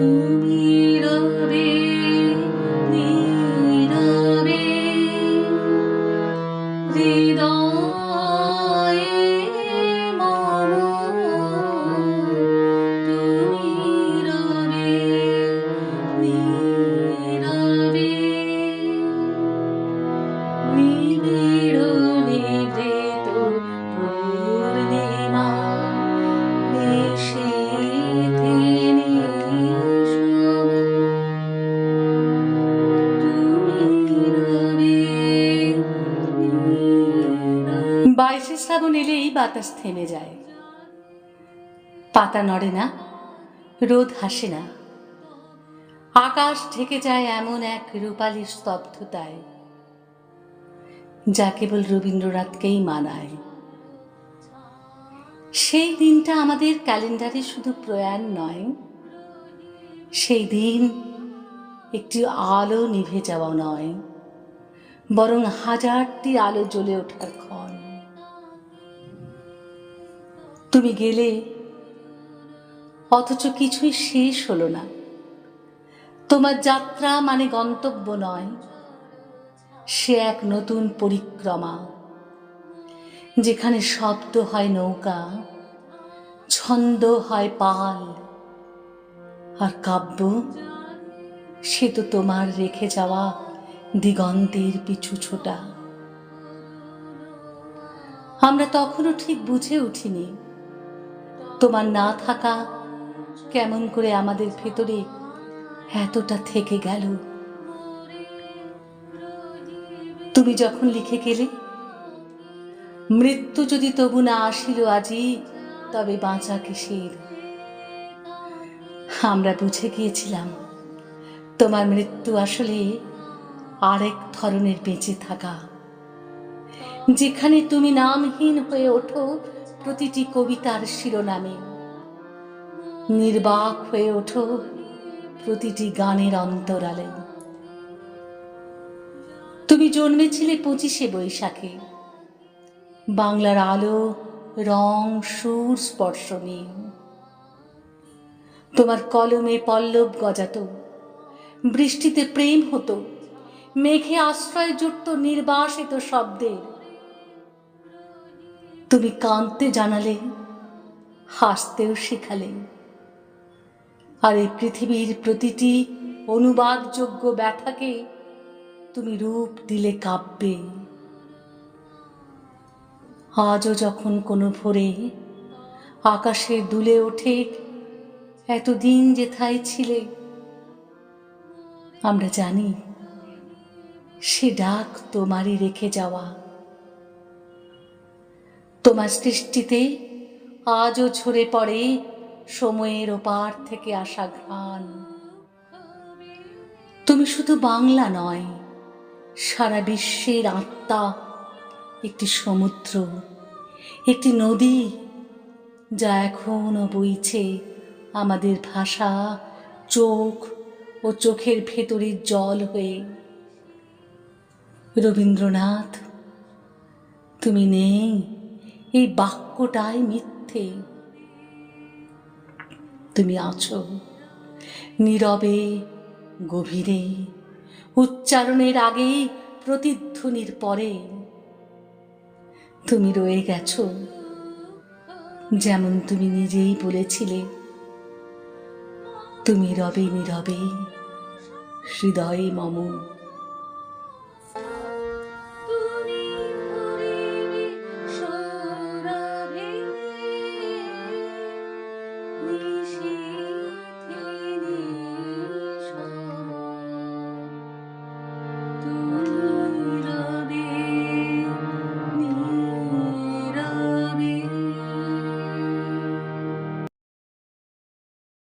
তুমি রবে নীরবে হৃদয়ে বাইশে শ্রাবণ এলেই বাতাস থেমে যায়। পাতা নড়ে না, রোদ হাসে না। আকাশ ঢেকে যায় এমন এক রূপালী স্তব্ধতায়, যা কেবল রবীন্দ্রনাথকেই মানায়। সেই দিনটা আমাদের ক্যালেন্ডারে শুধু প্রয়াণ নয়, সেই দিন একটি আলো নিভে যাওয়া নয়, বরং হাজারটি আলো জ্বলে ওঠার তুমি গেলে অথচ কিছুই শেষ হলো না। তোমার যাত্রা মানে গন্তব্য নয়, সে এক নতুন পরিক্রমা, যেখানে শব্দ হয় নৌকা, ছন্দ হয় পাল, আর কাব্য, সে তো তোমার রেখে যাওয়া দিগন্তের পিছু ছোটা। আমরা তখনও ঠিক বুঝে উঠিনি তোমার না থাকা কেমন করে আমাদের ভেতরে এতটা থেকে গেল? তুমি যখন লিখে গেলে, মৃত্যু যদি তবু না আসিল আজি তবে বাঁচা কিসের? আমরা বুঝে গিয়েছিলাম, তোমার মৃত্যু আসলে আরেক ধরনের বেঁচে থাকা। যেখানে তুমি নামহীন হয়ে ওঠো প্রতিটি কবিতার শিরোনামে। নির্বাক হয়ে ওঠো প্রতিটি গানের অন্তরালে। তুমি জন্মেছিলে পঁচিশে বৈশাখে। বাংলার আলো, রং, সুর, স্পর্শ নিয়ে। তোমার কলমে পল্লব গজাত। বৃষ্টিতে প্রেম হতো। মেঘে আশ্রয় জুটত নির্বাসিত শব্দের। তুমি কাঁদতে জানালে, হাসতেও শেখালে। আর এই পৃথিবীর প্রতিটি অনুবাদযোগ্য ব্যথাকে তুমি রূপ দিলে কাব্যে। আজও যখন কোনো ভোরে আকাশে দুলে ওঠে, এতদিন যেথায় ছিলে, আমরা জানি সে ডাক তোমারই রেখে যাওয়া। তোমার সৃষ্টিতে আজও ঝরে পড়ে সময়ের ওপার থেকে আসা ঘ্রাণ। তুমি শুধু বাংলা নয়, সারা বিশ্বের আত্মা একটি সমুদ্র, একটি নদী, যা এখনও বইছে আমাদের ভাষা, চোখ ও চোখের ভেতরের জল হয়ে। রবীন্দ্রনাথ, তুমি নেই। এই বাক্যটাই মিথ্যে। তুমি আছো নীরবে, গভীরে, উচ্চারণের আগে প্রতিধ্বনির পরে। তুমি রয়ে গেছো যেমন তুমি নিজেই বলেছিলে। তুমি রবে নীরবে, হৃদয়ে মম।